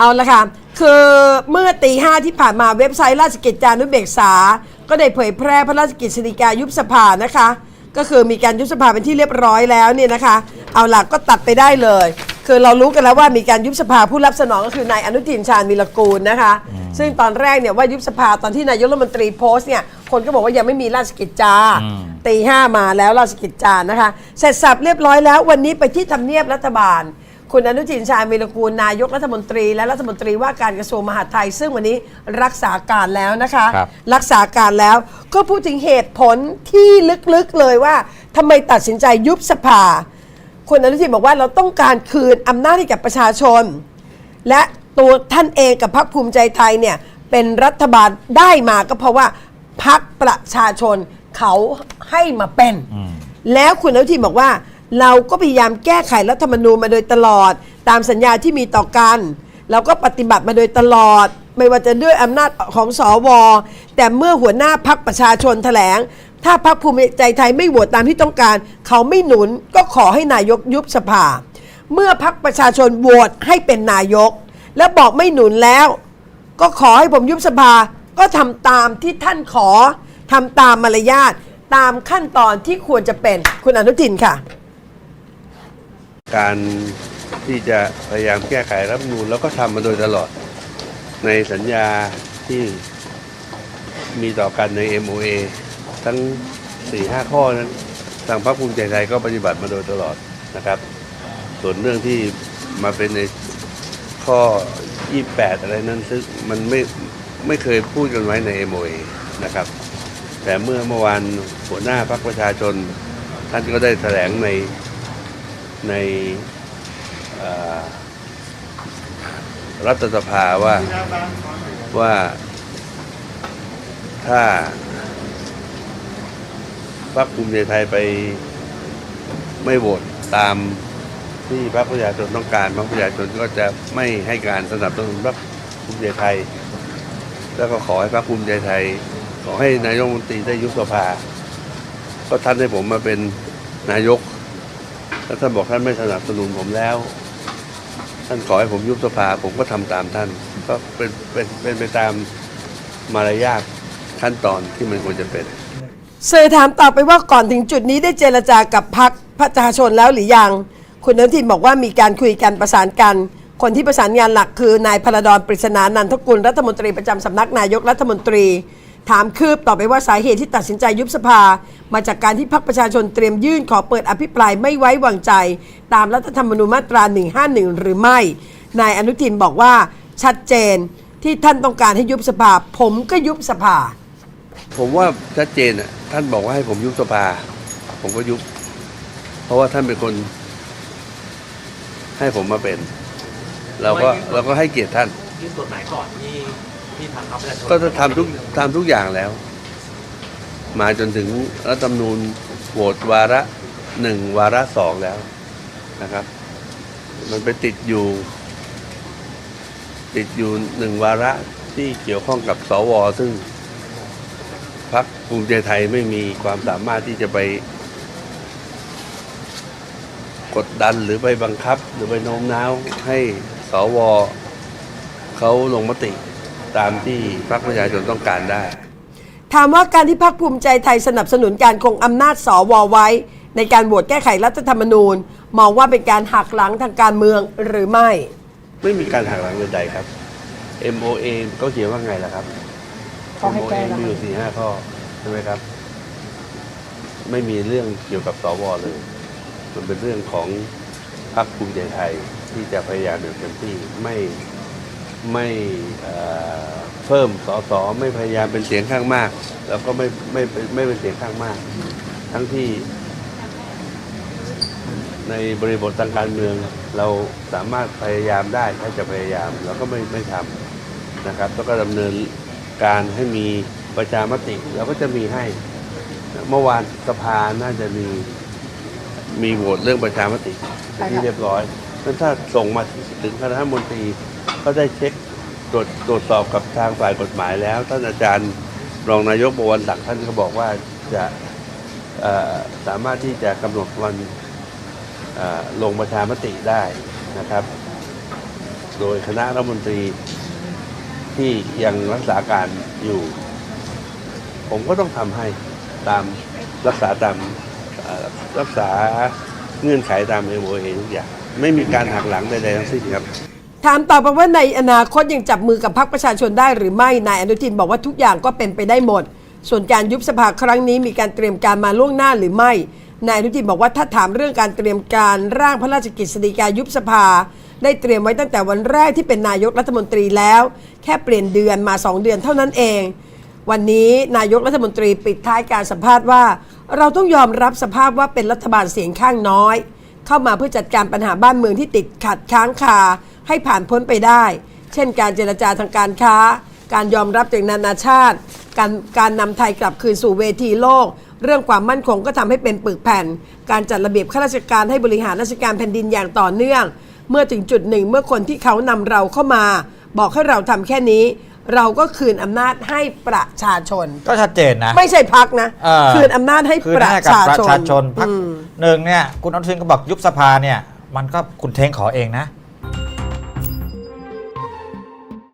เอาละค่ะ คือเมื่อตีห้าที่ผ่านมาเว็บไซต์ราชกิจจานุเบกษา ก็ได้เผยแพร่พระราชกิจสิกายุบสภานะคะ ก็คือมีการยุบสภาเป็นที่เรียบร้อยแล้วเนี่ยนะคะ เอาล่ะก็ตัดไปได้เลย คือเรารู้กันแล้วว่ามีการยุบสภาผู้รับสนองก็คือนายอนุทินชาญวีรกูลนะคะ ซึ่งตอนแรกเนี่ยว่ายุบสภาตอนที่นายกรัฐมนตรีโพสต์เนี่ยคนก็บอกว่ายังไม่มีราชกิจจาตีห้ามาแล้วราชกิจจานะคะ เสร็จสับเรียบร้อยแล้ววันนี้ไปที่ทำเนียบรัฐบาล คุณอนุทินชาญวีรกูลนายกรัฐมนตรี และรัฐมนตรีว่าการกระทรวงมหาดไทย ซึ่งวันนี้รักษาการแล้วนะคะ ครับ รักษาการแล้วก็พูดถึงเหตุผลที่ลึกๆเลยว่าทำไมตัดสินใจยุบสภา คุณอนุทินบอกว่าเราต้องการคืนอำนาจให้กับประชาชน และตัวท่านเองกับพรรคภูมิใจไทยเนี่ยเป็นรัฐบาลได้มาก็เพราะว่าพรรคประชาชนเขาให้มาเป็น แล้วคุณอนุทินบอกว่า เราก็พยายามแก้ไขรัฐธรรมนูญมาโดยตลอด ตามสัญญาที่มีต่อกัน เราก็ปฏิบัติมาโดยตลอด ไม่ว่าจะด้วยอำนาจของสวแต่เมื่อหัวหน้าพักประชาชนแถลง ถ้าพักภูมิใจไทยไม่โหวตตามที่ต้องการ เขาไม่หนุนก็ขอให้นายกยุบสภา เมื่อพักประชาชนโหวตให้เป็นนายก แล้วบอกไม่หนุนแล้ว ก็ขอให้ผมยุบสภาก็ทำตามที่ท่านขอทำตามมารยาทตามขั้นตอนที่ควรจะเป็นคุณอนุทินค่ะ การที่จะพยายามแก้ไขรัฐธรรมนูญแล้วก็ทำมาโดยตลอดในสัญญาที่มีต่อกันใน MOA ทั้ง 4-5 ข้อนั้น ทางพรรคภูมิใจไทยก็ปฏิบัติมาโดยตลอดนะครับ ส่วนเรื่องที่มาเป็นในข้อ 28 อะไรนั้นซึ่งมันไม่ไม่เคยพูดกันไว้ใน MOA นะครับ แต่เมื่อเมื่อวานหัวหน้าพรรคประชาชน ท่านก็ได้แถลงใน ในรัฐสภาว่าว่าถ้าพรรคภูมิใจไทยไปไม่โหวตตามที่พรรคประชาชนต้องการพรรคประชาชนก็จะไม่ให้การสนับสนุนพรรคภูมิใจไทย แล้วก็ขอให้พรรคภูมิใจไทย ขอให้นายกรัฐมนตรีได้ยุบสภา ก็ท่านให้ผมมาเป็นนายก แล้วท่านบอกท่านไม่สนับสนุนผมแล้ว ท่านขอให้ผมยุบสภาผมก็ทำตามท่าน ก็เป็นเป็นเป็นไปตามมารยาทขั้นตอนที่มันควรจะเป็นสื่อถามต่อไปว่าก่อนถึงจุดนี้ได้เจรจากับพักประชาชนแล้วหรือยัง คุณอนุทินบอกว่ามีการคุยกันประสานกัน คนที่ประสานงานหลักคือนายพลดอนปริศนานันทกุลรัฐมนตรีประจำสำนักนายกรัฐมนตรี ถามคืบต่อไปว่าสาเหตุที่ตัดสินใจยุบสภา มาจากการที่พรรคประชาชนเตรียมยื่นขอเปิดอภิปรายไม่ไว้วางใจ ตามรัฐธรรมนูญมาตรา 151 หรือไม่ นายอนุทินบอกว่าชัดเจนที่ท่านต้องการให้ยุบสภา ผมก็ยุบสภา ผมว่าชัดเจนอะท่านบอกว่าให้ผมยุบสภา ผมก็ยุบ เพราะว่าท่านเป็นคน ให้ผมมาเป็น เราก็เราก็ให้เกียรติท่าน ยื่นกฎหมายก่อนที่ ที่ทางพรรคประชาชนก็จะทำทุกทำทุกอย่างแล้ว มาจนถึงรัฐธรรมนูญโหวตวาระหนึ่งวาระสองแล้วนะครับ มันไปติดอยู่ ติดอยู่หนึ่งวาระที่เกี่ยวข้องกับสวซึ่งพรรคภูมิใจไทยไม่มีความสามารถที่จะไป กดดันหรือไปบังคับ หรือไปโน้มน้าวให้สวเขาลงมติ ตามที่พรรคประชาชนต้องการได้ ถามว่าการที่พรรคภูมิใจไทยสนับสนุนการคงอำนาจสวไว้ ในการโหวตแก้ไขรัฐธรรมนูญ มองว่าเป็นการหักหลังทางการเมืองหรือไม่ ไม่มีการหักหลังใดๆครับ MOA ก็เขียนว่าไงล่ะครับ เขาให้แก้ MOA แล้วมีอยู่สี่ห้าข้อใช่ไหมครับ ไม่มีเรื่องเกี่ยวกับสวเลย มันเป็นเรื่องของพรรคภูมิใจไทยที่จะพยายามอย่างเต็มที่ไม่ ไม่เอ่อเพิ่มสสไม่พยายามเป็นเสียงข้างมาก แล้วก็ไม่ไม่ไม่ไม่เป็นเสียงข้างมาก ทั้งที่ในบริบททางการเมือง เราสามารถพยายามได้ถ้าจะพยายามเราก็ไม่ไม่ทำนะครับแล้วก็ดำเนินการให้มีประชามติเราก็จะมีให้ เมื่อวานสภาน่าจะมีมีโหวตเรื่องประชามติเป็นที่เรียบร้อย นั้นถ้าส่งมาถึงคณะรัฐมนตรีก็ได้เช็คตรวจตรวจสอบกับทางฝ่ายกฎหมายแล้ว ท่านอาจารย์รองนายกบวรศักดิ์ท่านก็บอกว่าจะสามารถที่จะกำหนดวันลงประชามติได้นะครับ โดยคณะรัฐมนตรีที่ยังรักษาการอยู่ ผมก็ต้องทำให้ตามรักษาตามรักษาเงื่อนไขตาม MOA ทุกอย่าง ไม่มีการหักหลังใดๆทั้งสิ้นครับ ถามต่อไปว่าในอนาคตยังจับมือกับพรรคประชาชนได้หรือไม่นายอนุทินบอกว่าทุกอย่างก็เป็นไปได้หมด ส่วนการยุบสภาครั้งนี้มีการเตรียมการมาล่วงหน้าหรือไม่นายอนุทินบอกว่าถ้าถามเรื่องการเตรียมการร่างพระราชกฤษฎีกายุบสภา ได้เตรียมไว้ตั้งแต่วันแรกที่เป็นนายกรัฐมนตรีแล้ว แค่เปลี่ยนเดือนมา 2 เดือนเท่านั้นเอง วันนี้นายกรัฐมนตรีปิดท้ายการสัมภาษณ์ว่า เราต้องยอมรับสภาพว่าเป็นรัฐบาลเสียงข้างน้อย เข้ามาเพื่อจัดการปัญหาบ้านเมืองที่ติดขัดค้างคาให้ผ่านพ้นไปได้ เช่น การเจรจาทางการค้า การยอมรับจากนานาชาติ การการนำไทยกลับคืนสู่เวทีโลก เรื่องความมั่นคงก็ทำให้เป็นปึกแผ่น การจัดระเบียบข้าราชการให้บริหารราชการแผ่นดินอย่างต่อเนื่อง เมื่อถึงจุดหนึ่งเมื่อคนที่เขานำเราเข้ามา บอกให้เราทำแค่นี้ เราก็คืนอำนาจให้ประชาชน ก็ชัดเจนนะ ไม่ใช่พักนะ เออ คืนอำนาจให้คืนประให้กับชาประชนชาชนพักอืม หนึ่งเนี่ย คุณอนุทินก็บอกยุบสภาเนี่ย มันก็คุณเทงขอเองนะ